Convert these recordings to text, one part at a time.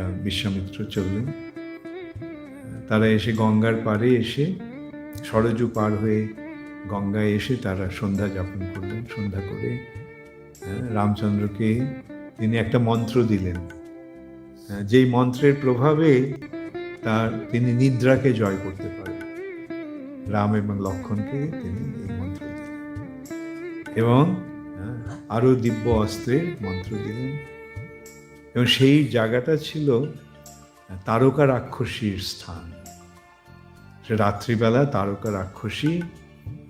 বিশ্বামিত্র চললেন। তারা এসে গঙ্গার পাড়ে এসে সরজু পার হয়ে গঙ্গায় এসে তারা সন্ধ্যা যাপন করলেন সন্ধ্যা করে রামচন্দ্রকে তিনি একটা মন্ত্র দিলেন। আহ, যেই মন্ত্রের প্রভাবে তার তিনি নিদ্রাকে জয় করতে পারেন। রাম এবং লক্ষণকে তিনি এই মন্ত্র দিলেন। এবং আহ, আরও দিব্য অস্ত্রের মন্ত্র দিলেন। এবং সেই জায়গাটা ছিল তারকা রাক্ষসীর স্থান। রাত্রিবেলা তারকা রাক্ষসী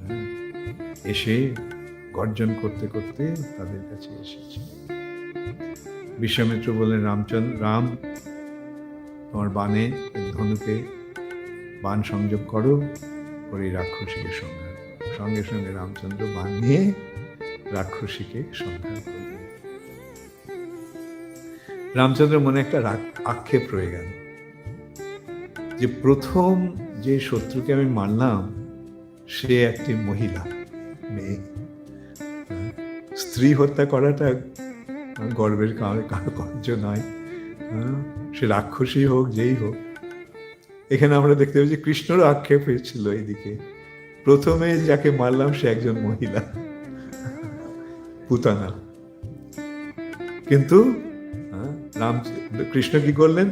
হ্যাঁ, এসে গর্জন করতে করতে তাদের কাছে এসেছে। বিশ্বামিত্র বললেন রামচন্দ্র রাম তোমার বানে ধনুকে বান সংযোগ করো করে রাক্ষসীকে সংহার সঙ্গে সঙ্গে রামচন্দ্র বান নিয়ে রাক্ষসীকে সংহার করলেন। রামচন্দ্র মনে একটা রাগ- আক্ষেপ রয়ে গেল। যে প্রথম যে শত্রুকে আমি মানলাম সে একটি মহিলা, মেয়ে। স্ত্রী হত্যা করাটা গর্বের কারও কারও কার্য নয়। সে রাক্ষসী হোক, যেই হোক। এখানে আমরা দেখতে পাচ্ছি কৃষ্ণরও আক্ষেপ হয়েছিল এইদিকে। প্রথমে যাকে মারলাম, সে একজন মহিলা। পুতানা। কিন্তু রাম কৃষ্ণ কি করলেন?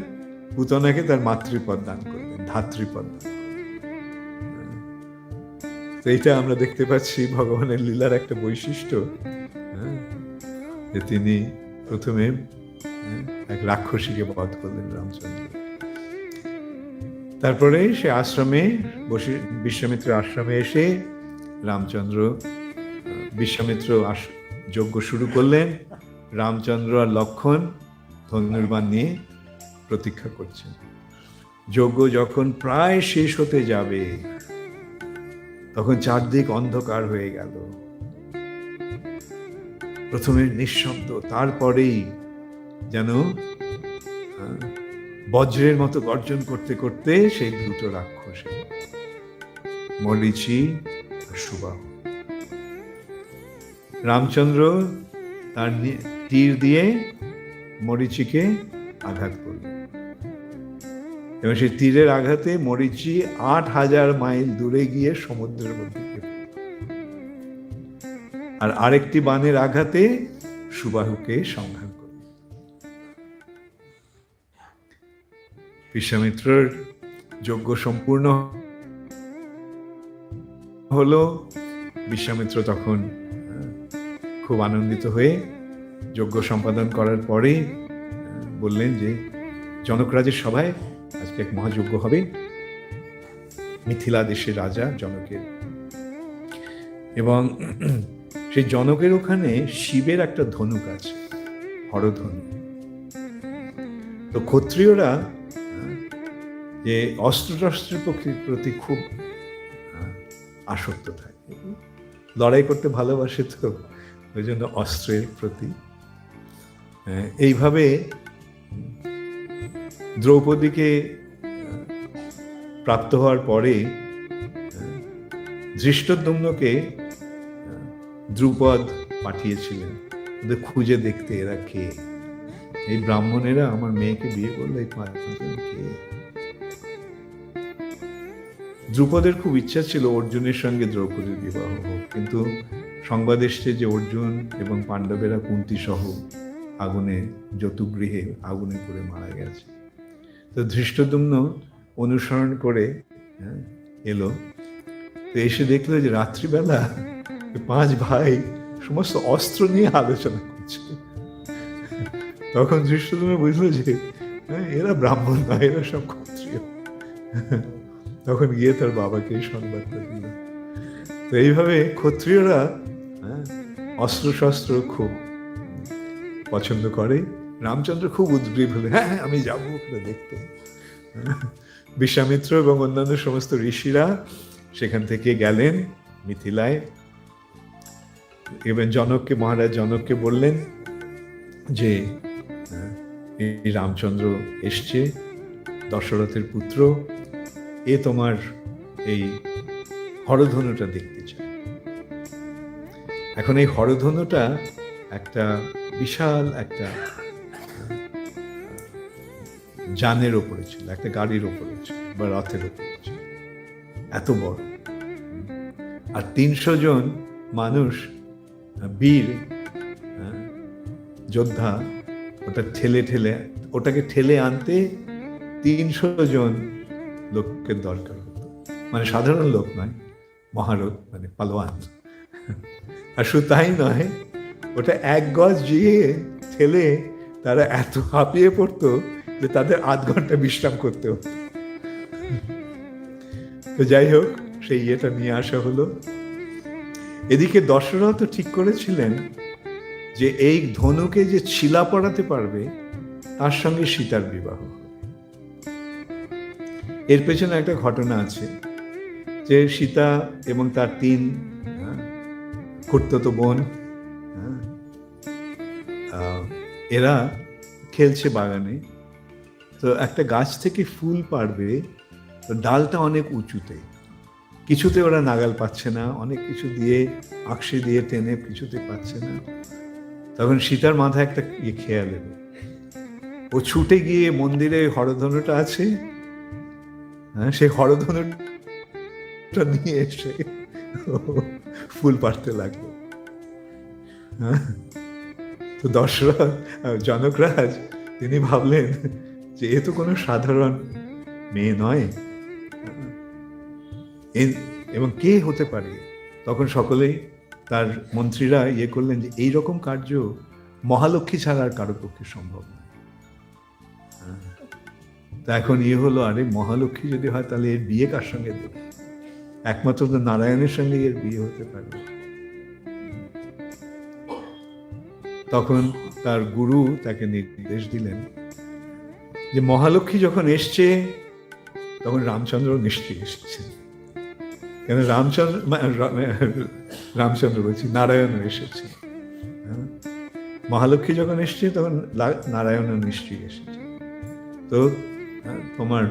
পুতনাকে তার মাতৃপদ দান করলেন ধাত্রীপদ দান। তো এইটা আমরা দেখতে পাচ্ছি ভগবানের লীলার একটা বৈশিষ্ট্য। হ্যাঁ, যে তিনি প্রথমে হ্যাঁ, এক রাক্ষসীকে বধ করলেন রামচন্দ্র। তারপরে সে আশ্রমে বসে বিশ্বামিত্র আশ্রমে এসে রামচন্দ্র বিশ্বামিত্র যজ্ঞ শুরু করলেন। রামচন্দ্র আর লক্ষণ ধনুর্বাণ নিয়ে প্রতীক্ষা করছেন। যজ্ঞ যখন প্রায় শেষ হতে যাবে, তখন চারদিক অন্ধকার হয়ে গেল। প্রথমে নিঃশব্দ, তারপরেই যেন বজ্রের মতো গর্জন করতে করতে সেই দুটো রাক্ষস। মরিচি আর সুবাহু। রামচন্দ্র তার তীর দিয়ে মরিচিকে আঘাত করল। এবং সেই তীরের আঘাতে মরিচি আট হাজার মাইল দূরে গিয়ে সমুদ্রের মধ্যে আর আরেকটি বানের আঘাতে সুবাহুকে সংহার করল। বিশ্বামিত্রর যজ্ঞ সম্পূর্ণ হলো, বিশ্বামিত্র তখন খুব আনন্দিত হয়ে যজ্ঞ সম্পাদন করার পরে বললেন যে জনকরাজের সভায় আজকে এক মহাযজ্ঞ হবে। মিথিলা দেশের রাজা জনকের। এবং সেই জনকের ওখানে শিবের একটা ধনুক আছে, হরধনু। তো ক্ষত্রিয়রা যে অস্ত্রশস্ত্রের পক্ষে প্রতি খুব আসক্ত থাকে। লড়াই করতে ভালোবাসে তো, ওই জন্য অস্ত্রের প্রতি এইভাবে দ্রৌপদীকে প্রাপ্ত হওয়ার পরে ধৃষ্টদ্যম্নকে দ্রুপদ পাঠিয়েছিলেন। ওদের খুঁজে দেখতে এরা কে? এই ব্রাহ্মণেরা আমার মেয়েকে বিয়ে করল এই পাঁচজন কে? দ্রুপদের খুব ইচ্ছা ছিল অর্জুনের সঙ্গে দ্রৌপদীর বিবাহ হোক, কিন্তু সংবাদ এসছে যে অর্জুন এবং পাণ্ডবেরা কুন্তি সহ আগুনে যতুগৃহে আগুনে পড়ে মারা গেছে। তো ধৃষ্টদুম্ন অনুসরণ করে হ্যাঁ, এলো। তো এসে দেখল যে রাত্রিবেলা পাঁচ ভাই সমস্ত অস্ত্র নিয়ে আলোচনা করছে। তখন ধৃষ্টদুম্ন বুঝলো যে হ্যাঁ, এরা ব্রাহ্মণ নয় এরা সব ক্ষত্রিয়। তখন গিয়ে তার বাবাকে সংবাদটা দিল। তো এইভাবে ক্ষত্রিয়রা হ্যাঁ, অস্ত্রশস্ত্র খুব পছন্দ করে। রামচন্দ্র খুব উদ্গ্রীব হলে হ্যাঁ হ্যাঁ আমি যাব ওখানে দেখতে। বিশ্বামিত্র এবং অন্যান্য সমস্ত ঋষিরা সেখান থেকে গেলেন মিথিলায়। এবং জনককে, মহারাজ জনককে বললেন যে এই রামচন্দ্র এসছে, দশরথের পুত্র। এ তোমার এই হরধনুটা দেখতে চায় এখন এই হরধনুটা একটা বিশাল একটা যানের ওপরে ছিল একটা গাড়ির ওপরে ছিল বা রথের ওপরে ছিল। এত বড়। আর তিনশো জন মানুষ বীর হ্যাঁ, যোদ্ধা ওটা ঠেলে ঠেলে ওটাকে ঠেলে আনতে তিনশো জন লোকের দরকার হতো। মানে সাধারণ লোক নয় মহারথ মানে পালোয়ান। আর শুধু তাই নয় ওটা এক গজ গিয়ে ঠেলে তারা এত হাঁপিয়ে পড়তো যে তাদের আধ ঘণ্টা বিশ্রাম করতে হতো। তো যাই হোক সেই ইয়েটা নিয়ে আসা হলো। এদিকে দশরথ ঠিক করেছিলেন যে এই ধনুকে যে ছিলা পড়াতে পারবে তার সঙ্গে সীতার বিবাহ এর পেছনে একটা ঘটনা আছে যে সীতা এবং তার তিন বোন হ্যাঁ, আহ, এরা খেলছে বাগানে। তো একটা গাছ থেকে ফুল পারবে ডালটা অনেক উঁচুতে। কিছুতে ওরা নাগাল পাচ্ছে না, অনেক কিছু দিয়ে আকশে দিয়ে টেনে কিছুতে পাচ্ছে না। তখন সীতার মাথায় একটা ইয়ে খেয়াল এলো। ও ছুটে গিয়ে মন্দিরে হরধনুটা আছে হ্যাঁ সেই হরধনুটা নিয়ে এসে ফুল পাড়তে লাগল। তো দশরথ জনকরাজ তিনি ভাবলেন যে এ তো কোনো সাধারণ মেয়ে নয়। এবং কে হতে পারে? তখন সকলেই তার মন্ত্রীরা ইয়ে করলেন যে এই রকম কার্য মহালক্ষ্মী ছাড়া আর কারও পক্ষে সম্ভব নয়। তা এখন ইয়ে হলো, আরে মহালক্ষ্মী যদি হয় তাহলে এর বিয়ে কার সঙ্গে দেবে? একমাত্র তো নারায়ণের সঙ্গে এর বিয়ে হতে পারে। তখন তার গুরু তাকে নির্দেশ দিলেন যে মহালক্ষ্মী যখন এসছে তখন রামচন্দ্র নিশ্চয়ই এসেছে কেন রামচন্দ্র রামচন্দ্র বলছি নারায়ণ এসেছে। হ্যাঁ? মহালক্ষ্মী যখন এসছে তখন নারায়ণও নিশ্চয়ই এসেছে। তো হ্যাঁ, তোমার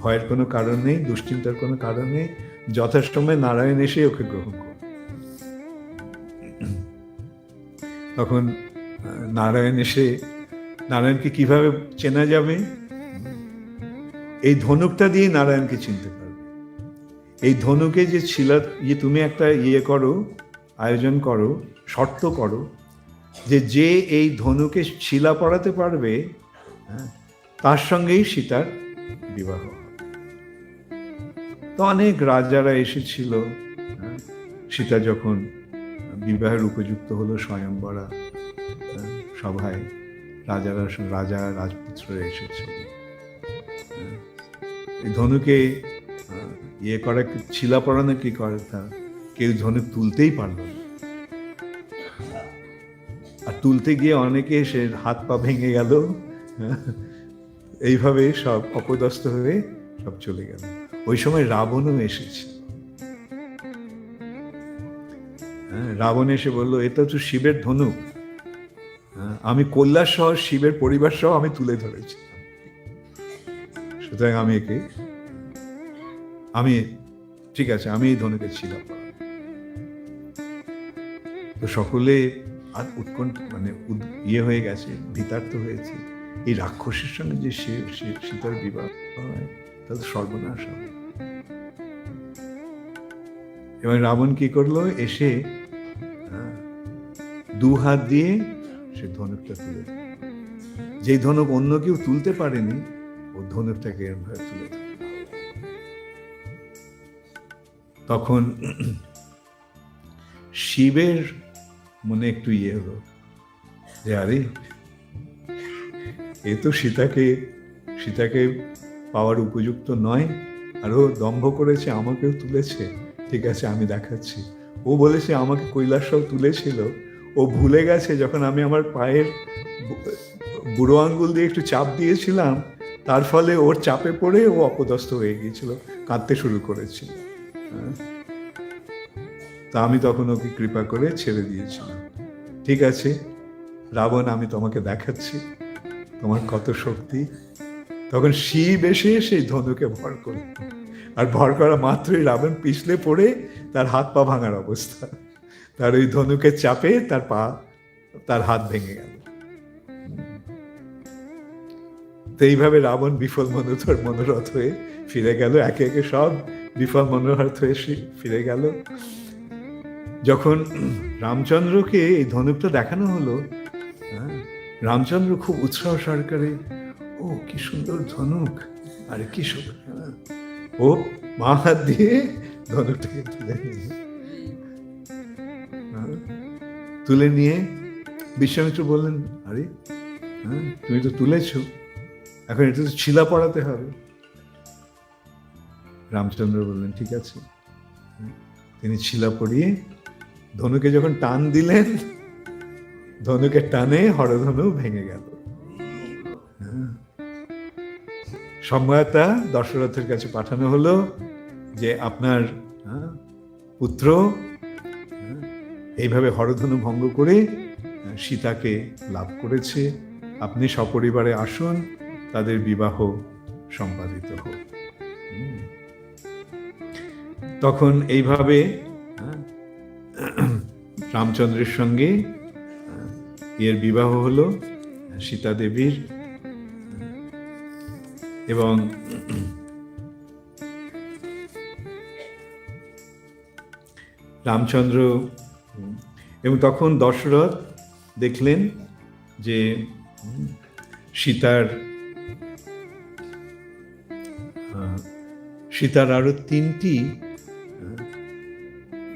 ভয়ের কোনো কারণ নেই দুশ্চিন্তার কোনো কারণ নেই যথাসময়ে নারায়ণ এসে ওকে গ্রহণ করবে তখন নারায়ণ এসে নারায়ণকে কীভাবে চেনা যাবে? এই ধনুকটা দিয়ে নারায়ণকে চিনতে পারবে। এই ধনুকে যে ছিল ইয়ে তুমি একটা ইয়ে করো আয়োজন করো শর্ত করো যে যে এই ধনুকে শিলা পড়াতে পারবে হ্যাঁ, তার সঙ্গেই সীতার বিবাহ তো অনেক রাজারা এসেছিল হ্যাঁ, সীতা যখন বিবাহের উপযুক্ত হলো স্বয়ংবরা সভায় রাজারা রাজা রাজপুত্ররা এসেছিল হ্যাঁ, ধনুকে ইয়ে করা ছিলা পড়ানো কি করে তা কেউ ধনুক তুলতেই পারল আর তুলতে গিয়ে অনেকে সে হাত পা ভেঙে গেল হ্যাঁ, এইভাবে সব অপদস্থ হয়ে সব চলে গেল। ওই সময় রাবণও এসেছে। হ্যাঁ, রাবণ এসে বলল এটা তো শিবের ধনুক। আমি কল্যাণ সহ শিবের পরিবার সহ আমি তুলে ধরেছি। সুতরাং আমি একে আমি ঠিক আছে আমি এই ধনুকে ছিলাম। তো সকলে আর উৎকণ্ঠ মানে ইয়ে হয়ে গেছে ভীতার্থ হয়েছে। এই রাক্ষসের সঙ্গে যে সে- সীতার বিবাহ হয় তাহলে সর্বনাশ হবে। এবং রাবণ কি করল? এসে হ্যাঁ, দু হাত দিয়ে সে ধনুকটা তুলে। যেই ধনুক অন্য কেউ তুলতে পারেনি, ও ধনুকটাকে এরমভাবে তুলে তখন শিবের মনে একটু ইয়ে হলো যে, আরে, এ তো সীতাকে সীতাকে পাওয়ার উপযুক্ত নয়। আরও দম্ভ করেছে, আমাকেও তুলেছে। ঠিক আছে, আমি দেখাচ্ছি। ও বলেছে, আমাকে কৈলাসও তুলেছিল। ও ভুলে গেছে যখন আমি আমার পায়ের বুড়ো আঙ্গুল দিয়ে একটু চাপ দিয়েছিলাম, তার ফলে ওর চাপে পড়ে ও অপদস্থ হয়ে গিয়েছিল, কাঁদতে শুরু করেছিল। হ্যাঁ। তা আমি তখন ওকে কৃপা করে ছেড়ে দিয়েছিলাম। ঠিক আছে, রাবণ, আমি তোমাকে দেখাচ্ছি তোমার কত শক্তি। তখন শিব এসে সেই ধনুকে ভর করে আর ভর করা মাত্রই রাবণ পিছলে পড়ে তার হাত পা ভাঙার অবস্থা। তার ওই ধনুকের চাপে তার পা তার হাত ভেঙে গেল। তো এইভাবে রাবণ বিফল মনোধর মনোরথ হয়ে ফিরে গেল। একে একে সব বিফল মনোরথ হয়ে ফিরে গেল। যখন রামচন্দ্রকে এই ধনুকটা দেখানো হলো হ্যাঁ, রামচন্দ্র খুব উৎসাহ সহকারে ও কি সুন্দর ধনুক! আর কি সুন্দর! হ্যাঁ। ও মা হাত দিয়ে ধনুকটাকে তুলে নিল তুলে নিয়ে বিশ্বামিত্র বললেন আরে হ্যাঁ তুমি তো তুলেছো এখন এটা তো ছিলা পড়াতে হবে রামচন্দ্র বললেন ঠিক আছে তিনি ছিলা পড়িয়ে ধনুকে যখন টান দিলেন ধনুকে টানে হরধনু ভেঙে গেল হ্যাঁ। সম্ভবতা দশরথের কাছে পাঠানো হলো যে আপনার হ্যাঁ, পুত্র হ্যাঁ, এইভাবে হরধনু ভঙ্গ করে সীতাকে লাভ করেছে। আপনি সপরিবারে আসুন, তাদের বিবাহ সম্পাদিত হোক। তখন এইভাবে রামচন্দ্রের সঙ্গে এর বিবাহ হলো, সীতা দেবীর। এবং রামচন্দ্র এবং তখন দশরথ দেখলেন যে সীতার সীতার আরও তিনটি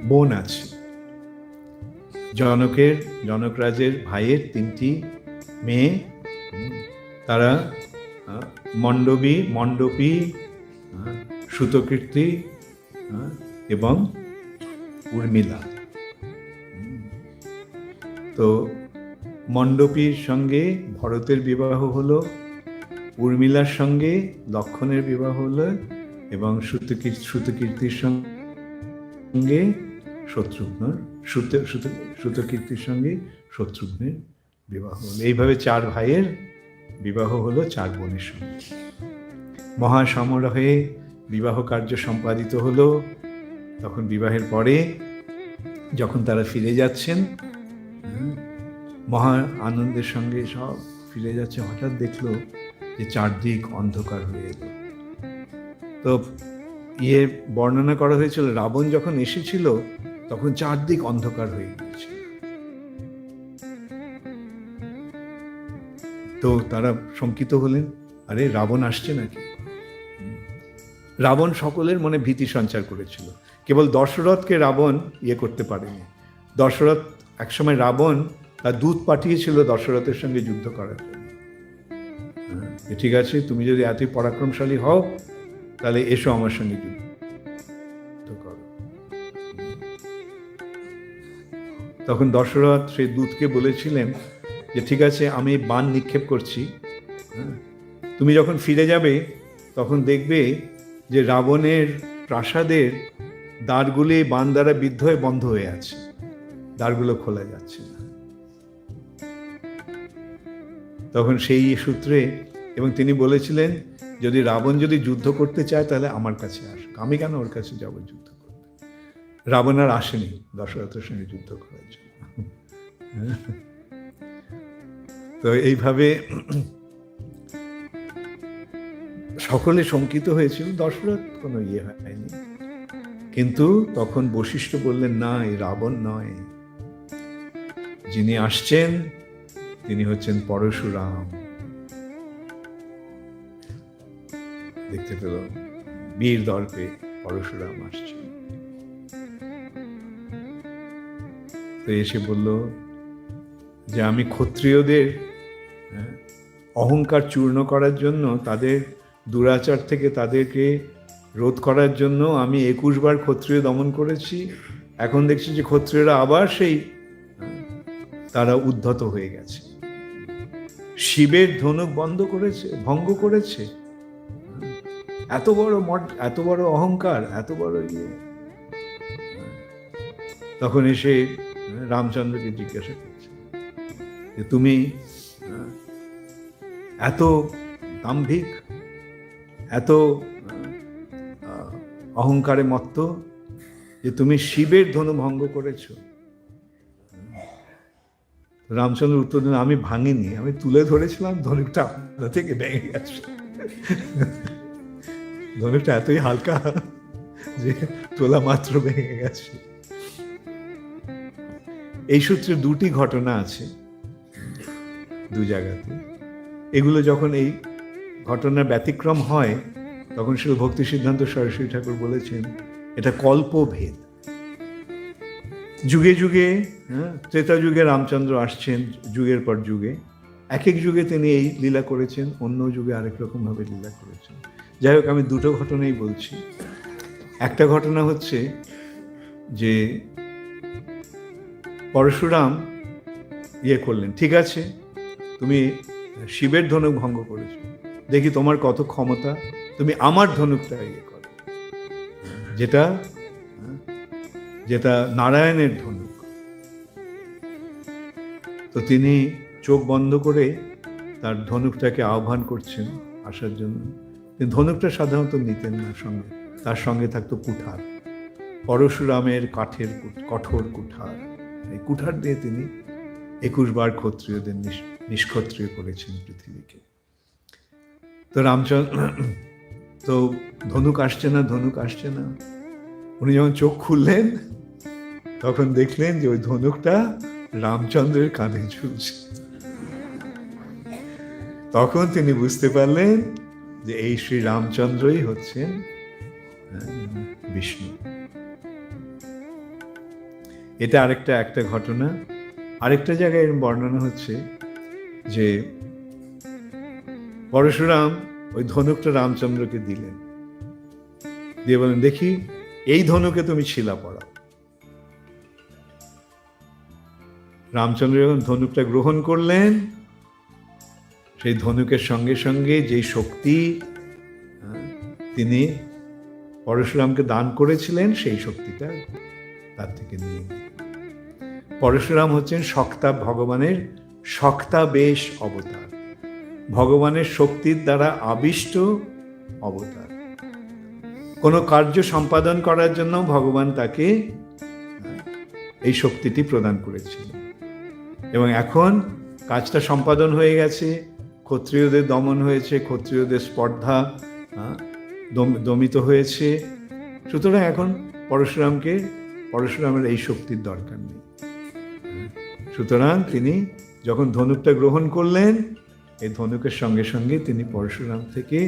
বোন আছে জনকের জনকরাজের ভাইয়ের তিনটি মেয়ে তারা মণ্ডপী আহ, সুতকীর্তি এবং উর্মিলা। তো মণ্ডপীর সঙ্গে ভরতের বিবাহ হলো, উর্মিলার সঙ্গে লক্ষণের বিবাহ হলো এবং সুতকীর সুতকীর্তির সঙ্গে শত্রুঘ্ন সুত সুত- সুতকীর্তির সঙ্গে শত্রুঘ্নের বিবাহ হলো। এইভাবে চার ভাইয়ের বিবাহ হলো চার বোনের সঙ্গে। মহাসমারোহে বিবাহ কার্য সম্পাদিত হলো। তখন বিবাহের পরে যখন তারা ফিরে যাচ্ছেন মহা আনন্দের সঙ্গে সব ফিরে যাচ্ছে। হঠাৎ দেখল যে চারদিক অন্ধকার হয়ে এলো তো ইয়ে বর্ণনা করা হয়েছিল, রাবণ যখন এসেছিল, তখন চারদিক অন্ধকার হয়ে গিয়েছিল। তো তারা শঙ্কিত হলেন, আরে, রাবণ আসছে নাকি? রাবণ সকলের মনে ভীতি সঞ্চার করেছিল। কেবল দশরথকে রাবণ ইয়ে করতে পারেনি। দশরথ একসময় রাবণ তার দূত পাঠিয়েছিল দশরথের সঙ্গে যুদ্ধ করার হ্যাঁ, ঠিক আছে তুমি যদি এতই পরাক্রমশালী হও তাহলে এসো আমার সঙ্গে যুদ্ধ করো। তখন দশরথ সেই দূতকে বলেছিলেন যে ঠিক আছে আমি বান নিক্ষেপ করছি। হ্যাঁ, তুমি যখন ফিরে যাবে তখন দেখবে যে রাবণের প্রাসাদের দ্বারগুলি বান দ্বারা বিদ্ধ হয়ে বন্ধ হয়ে আছে। দ্বারগুলো খোলা যাচ্ছে না। তখন সেই সূত্রে এবং তিনি বলেছিলেন, যদি রাবণ যদি যুদ্ধ করতে চায় তাহলে আমার কাছে আসুক আমি কেন ওর কাছে যাব যুদ্ধ করতে? রাবণ আর আসেনি দশরথের সঙ্গে যুদ্ধ করার জন্য। তো এইভাবে সকলে শঙ্কিত হয়েছিল। দশরথ কোনো ইয়ে হয়নি। কিন্তু তখন বশিষ্ঠ বললেন, না, এই রাবণ নয়। যিনি আসছেন তিনি হচ্ছেন পরশুরাম। দেখতে পেল বীর দর্পে পরশুরাম আসছেন তো এসে বলল যে আমি ক্ষত্রিয়দের হ্যাঁ, অহংকার চূর্ণ করার জন্য তাদের দুরাচার থেকে তাদেরকে রোধ করার জন্য আমি একুশ বার ক্ষত্রিয় দমন করেছি। এখন দেখছি যে ক্ষত্রিয়রা আবার সেই তারা উদ্ধত হয়ে গেছে। শিবের ধনুক বন্ধ করেছে, ভঙ্গ করেছে। এত বড় মঠ, এত বড় অহংকার, এত বড় ইয়ে। তখন এসে রামচন্দ্রকে জিজ্ঞাসা করছে যে, তুমি, এত দাম্ভিক, এত অহংকারে মত্ত যে, তুমি শিবের ধনু ভঙ্গ করেছ রামচন্দ্র উত্তর দিন আমি ভাঙিনি, আমি তুলে ধরেছিলাম, ধনুকটা আপনা থেকে ভেঙে গেছে। ধনুকটা এতই হালকা যে তোলা মাত্র ভেঙে গেছে। এই সূত্রে দুটি ঘটনা আছে দু জায়গাতে। এগুলো যখন এই ঘটনার ব্যতিক্রম হয়, তখন শুধু ভক্তি সিদ্ধান্ত সরস্বতী ঠাকুর বলেছেন, এটা কল্পভেদ। যুগে যুগে হ্যাঁ ত্রেতা যুগে রামচন্দ্র আসছেন যুগের পর যুগে। এক এক যুগে তিনি এই লীলা করেছেন অন্য যুগে আরেক রকমভাবে লীলা করেছেন। যাই হোক আমি দুটো ঘটনাই বলছি। একটা ঘটনা হচ্ছে যে পরশুরাম ইয়ে করলেন ঠিক আছে তুমি শিবের ধনুক ভঙ্গ করেছ। দেখি তোমার কত ক্ষমতা তুমি আমার ধনুকটা ইয়ে করো। যেটা যেটা নারায়ণের ধনুক তো তিনি চোখ বন্ধ করে তার ধনুকটাকে আহ্বান করছেন আসার জন্য। তিনি ধনুকটা সাধারণত নিতেন না সঙ্গে। তার সঙ্গে থাকতো কুঠার। পরশুরামের কাঠের কঠোর কুঠার। এই কুঠার দিয়ে তিনি একুশ বার ক্ষত্রিয়দের নিষ্ক্ষত্রিয় করেছেন পৃথিবীকে। তো রামচন্দ্র, তো ধনুক আসছে না, ধনুক আসছে না। উনি যখন চোখ খুললেন তখন দেখলেন যে ওই ধনুকটা রামচন্দ্রের কাঁধে ঝুলছে। তখন তিনি বুঝতে পারলেন যে এই শ্রী রামচন্দ্রই হচ্ছেন বিষ্ণু। এটা আরেকটা, একটা ঘটনা। আরেকটা জায়গায় এর বর্ণনা হচ্ছে যে পরশুরাম ওই ধনুকটা রামচন্দ্রকে দিলেন। দিয়ে বলেন, দেখি, এই ধনুকে তুমি শিলা পড়াও। রামচন্দ্র যখন ধনুকটা গ্রহণ করলেন, সেই ধনুকের সঙ্গে সঙ্গে যেই শক্তি তিনি পরশুরামকে দান করেছিলেন, সেই শক্তিটা তার থেকে নিয়ে পরশুরাম হচ্ছেন শক্তা ভগবানের শক্তা বেশ অবতার। ভগবানের শক্তির দ্বারা আবিষ্ট অবতার। কোনো কার্য সম্পাদন করার জন্য ভগবান তাকে এই শক্তিটি প্রদান করেছিলেন। এবং এখন কাজটা সম্পাদন হয়ে গেছে, ক্ষত্রিয়দের দমন হয়েছে, ক্ষত্রিয়দের স্পর্ধা দমিত হয়েছে। সুতরাং এখন পরশুরামকে, পরশুরামের এই শক্তির দরকার নেই। সুতরাং তিনি যখন ধনুকটা গ্রহণ করলেন, এই ধনুকের সঙ্গে সঙ্গে তিনি পরশুরাম থেকে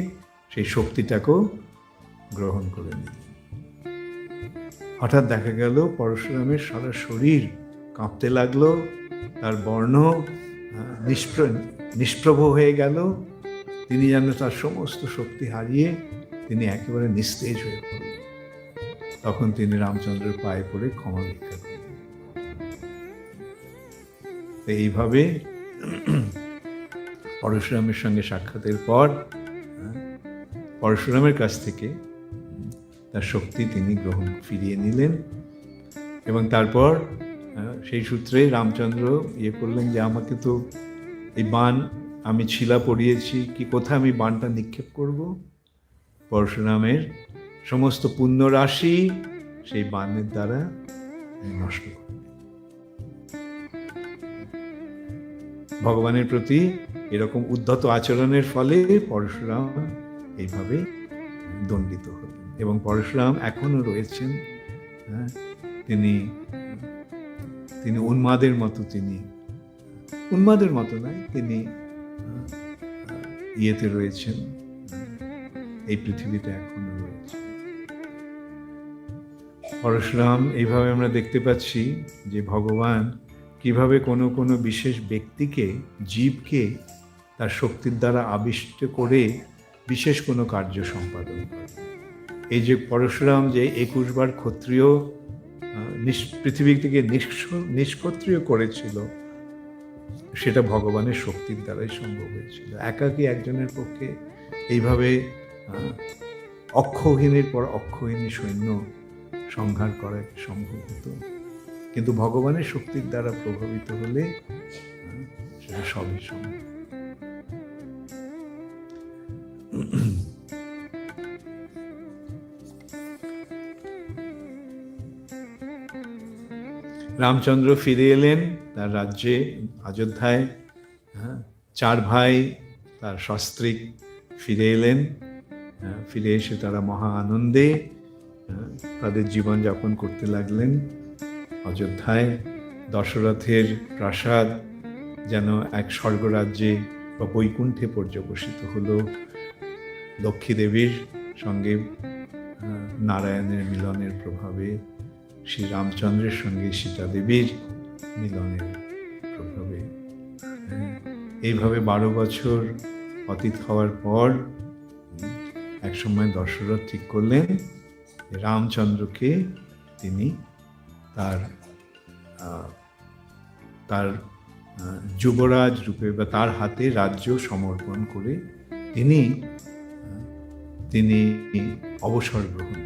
সেই শক্তিটাকেও গ্রহণ করে নিলেন। হঠাৎ দেখা গেল পরশুরামের সারা শরীর কাঁপতে লাগল তার বর্ণ নিষ্প্র, নিষ্প্রভ হয়ে গেল। তিনি যেন তার সমস্ত শক্তি হারিয়ে তিনি একেবারে নিস্তেজ হয়ে পড়লেন। তখন তিনি রামচন্দ্রের পায়ে পড়ে ক্ষমা ভিক্ষা করলেন। এইভাবে পরশুরামের সঙ্গে সাক্ষাতের পর, পরশুরামের কাছ থেকে তার শক্তি তিনি গ্রহণ ফিরিয়ে নিলেন এবং তারপর সেই সূত্রে রামচন্দ্র ইয়ে করলেন যে আমাকে তো এই বান আমি ছিলা পড়িয়েছি কি কোথায় আমি বানটা নিক্ষেপ করব? পরশুরামের সমস্ত পুণ্য রাশি সেই বানের দ্বারা নষ্ট ভগবানের প্রতি এরকম উদ্ধত আচরণের ফলে পরশুরাম এইভাবে দণ্ডিত হলেন এবং পরশুরাম এখনও রয়েছেন হ্যাঁ, তিনি তিনি উন্মাদের মতো তিনি। উন্মাদের মতো নয় তিনি ইয়েতে রয়েছেন। এই পৃথিবীতে এখনও রয়েছে। পরশুরাম, এইভাবে আমরা দেখতে পাচ্ছি যে ভগবান কীভাবে কোনো কোনো বিশেষ ব্যক্তিকে, জীবকে তার শক্তির দ্বারা আবিষ্ট করে বিশেষ কোনো কার্য সম্পাদন করে। এই যে পরশুরাম যে একুশ বার ক্ষত্রিয় পৃথিবী থেকে নিষ্ক্ষত্রিয় করেছিল। সেটা ভগবানের শক্তির দ্বারাই সম্ভব হয়েছিল। একাকী একজনের পক্ষে এইভাবে অক্ষহীনের পর অক্ষহীনী সৈন্য সংহার করা সম্ভব হতো। কিন্তু ভগবানের শক্তির দ্বারা প্রভাবিত হলে সেটা সবই সম্ভব। রামচন্দ্র ফিরে এলেন তার রাজ্যে অযোধ্যায় হ্যাঁ, চার ভাই তার সস্ত্রীক ফিরে এলেন। হ্যাঁ, ফিরে এসে তারা মহা আনন্দে হ্যাঁ, তাদের জীবনযাপন করতে লাগলেন। অযোধ্যায় দশরথের প্রাসাদ যেন এক স্বর্গরাজ্যে বা বৈকুণ্ঠে পর্যবসিত হলো। লক্ষ্মী দেবীর সঙ্গে নারায়ণের মিলনের প্রভাবে। শ্রী রামচন্দ্রের সঙ্গে সীতা দেবীর মিলনের প্রভাবে। এইভাবে বারো বছর অতীত হওয়ার পর, এক সময় দশরথ ঠিক করলেন রামচন্দ্রকে তিনি তার তার যুবরাজ রূপে বা তার হাতে রাজ্য সমর্পণ করে তিনি তিনি অবসর গ্রহণ